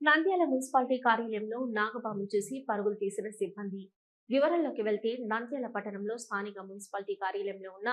Nandyal municipality కార్యాలయంలో నాగపాము చూసి పరుగులు తీసిన సిబ్బంది. వివరాల్లోకి వెళ్తే నంద్యాల పట్టణంలో స్థానిక మున్సిపాలిటీ కార్యాలయంలో ఉన్న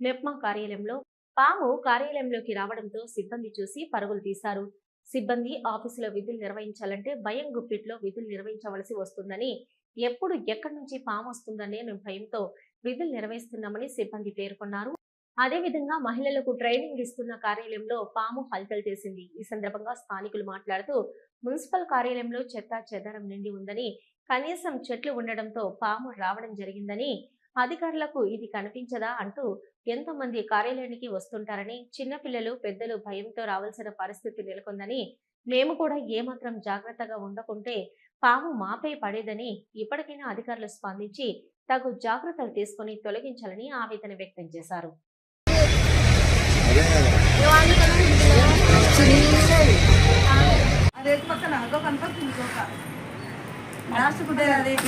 మెప్మా కార్యాలయంలో పాము కార్యాలయంలోకి రావడంతో సిబ్బంది చూసి పరుగులు తీశారు. సిబ్బంది ఆఫీసులో విధులు నిర్వహించాలంటే భయం గుప్పిట్లో విధులు నిర్వహించవలసి వస్తుందని ఎప్పుడు ఎక్కడి నుంచి పాము వస్తుందనే భయంతో విధులు నిర్వహిస్తున్నామని సిబ్బంది పేర్కొన్నారు. అదేవిధంగా మహిళలకు ట్రైనింగ్ ఇస్తున్న కార్యాలయంలో పాము హల్చల్ చేసింది. ఈ సందర్భంగా స్థానికులు మాట్లాడుతూ మున్సిపల్ కార్యాలయంలో చెత్త చెదారం నిండి ఉందని కనీసం చెట్లు ఉండడంతో పాము రావడం జరిగిందని అధికారులకు ఇది కనిపించదా అంటూ ఎంతోమంది కార్యాలయానికి వస్తుంటారని చిన్నపిల్లలు పెద్దలు భయంతో రావాల్సిన పరిస్థితి నెలకొందని మేము కూడా ఏమాత్రం జాగ్రత్తగా ఉండకుంటే పాము మాపై పడేదని ఇప్పటికైనా అధికారులు స్పందించి తగు జాగ్రత్తలు తీసుకుని తొలగించాలని ఆవేదన వ్యక్తం చేశారు.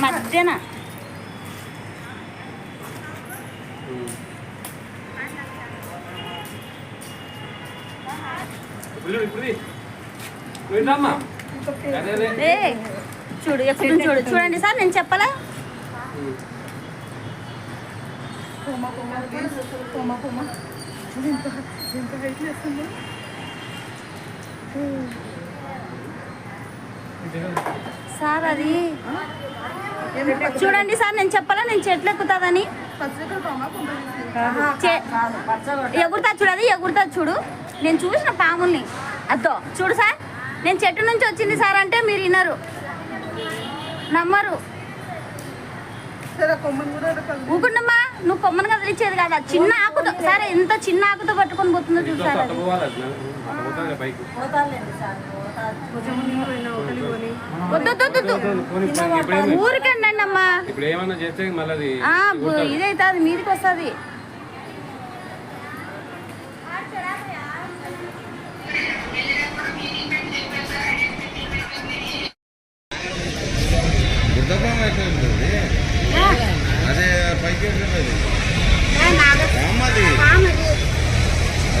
మధ్యన. చూడు ఎప్పుడు చూడు. చూడండి సార్ నేను చెప్పలా. కొమ్మ కొమ్మ కొమ్మ చూడు ఎంత ఎంత హైట్ చేస్తుంది సార్ అది చూడండి సార్ నేను చెప్పలా? నేను చెట్లు ఎక్కుతుందని. ఎగురుతా చూడు అది ఎగురుతా చూడు. నేను చూసిన పాముల్ని. అద్దో చూడు సార్ నేను చెట్టు నుంచి వచ్చింది సార్ అంటే మీరు వినరు. నమ్మరు. ఊకుండమ్మా నువ్వు కొమ్మను కదిలిచ్చేది కాదు చిన్న ఆకుతో సరే ఎంత చిన్న ఆకుతో పట్టుకొని పోతుందో చూడు సార్ అది పోవాలి బైక్ కొంచెం ముందుకు పోయినా ఒకటి కొని వద్దు వద్దు, వద్దు వద్దు. ఊరికండి అమ్మా. ఇప్పుడు ఏమన్నా చేస్తే మళ్ళీ అది ఆ, బు- ఇదైతే అది మీదికి వస్తుంది. అదే పైకి రామది అదే కదా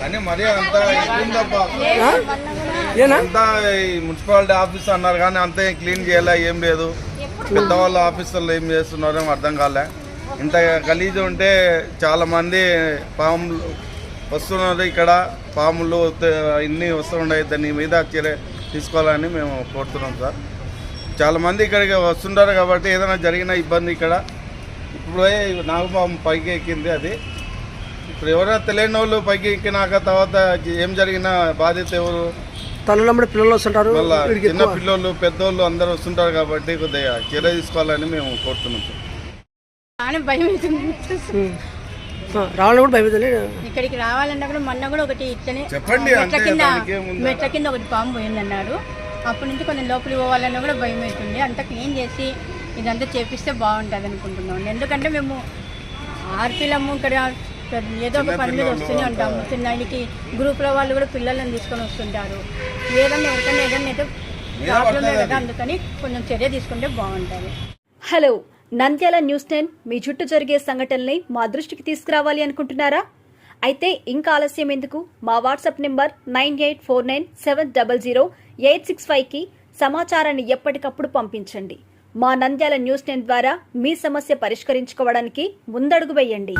కానీ మరీ అంతా అంతా ఈ మున్సిపాలిటీ ఆఫీస్ అన్నారు కానీ అంతా ఏం క్లీన్ చేయలే ఏం లేదు. పెద్దవాళ్ళ ఆఫీసర్లు ఏం చేస్తున్నారో అర్థం కాలే. ఇంత గలీజ్ ఉంటే చాలా మంది పాములు వస్తున్నారు ఇక్కడ. పాములు ఇన్ని వస్తున్నాయి దాని మీద చర్య తీసుకోవాలని మేము కోరుతున్నాం సార్. చాలా మంది ఇక్కడికి వస్తుంటారు కాబట్టి ఏదైనా జరిగిన ఇబ్బంది ఇక్కడ. ఇప్పుడే నాగపాము పైకి ఎక్కింది అది. ఇప్పుడు ఎవరైనా తెలియని వాళ్ళు పైకి ఎక్కినాక తర్వాత ఏం జరిగినా బాధ్యత ఎవరు? తల్లులమ్మడి పిల్లలు వస్తుంటారు చిన్న. పిల్లలు పెద్దోళ్ళు అందరూ వస్తుంటారు కాబట్టి కొద్దిగా చర్య తీసుకోవాలని మేము కోరుతున్నాం రావాలని కూడా ఇక్కడికి రావాలన్నా కూడా మొన్న కూడా ఒకటి ఇట్లనే చెప్పండి, మెట్ల కింద? మెట్ల కింద ఒకటి పాము పోయిందన్నాడు అప్పటి నుంచి కొంచెం లోపలికి పోవాలన్నా కూడా భయం అవుతుంది అంతా క్లీన్ చేసి ఇదంతా చేపిస్తే బాగుంటుంది అనుకుంటున్నాం. ఎందుకంటే మేము ఆర్పిలము ఇక్కడ ఏదో ఒక పని మీద వస్తూనే ఉంటాము. చిన్నకి గ్రూప్లో వాళ్ళు కూడా పిల్లలను తీసుకొని వస్తుంటారు. ఏదన్నా ఎవరికైనా ఏదన్నా అయితే ప్రాబ్లమే కదా అందుకని కొంచెం చర్య తీసుకుంటే బాగుంటుంది. హలో నంద్యాల న్యూస్ టెన్ మీ చుట్టూ జరిగే సంఘటనల్ని మా దృష్టికి తీసుకురావాలి అనుకుంటున్నారా? అయితే ఇంకా ఆలస్యం ఎందుకు? మా WhatsApp number nine eight four nine seven double zero eight six ఫైవ్కి సమాచారాన్ని ఎప్పటికప్పుడు పంపించండి. మా నంద్యాల న్యూస్ టెన్ ద్వారా మీ సమస్య పరిష్కరించుకోవడానికి ముందడుగు వేయండి.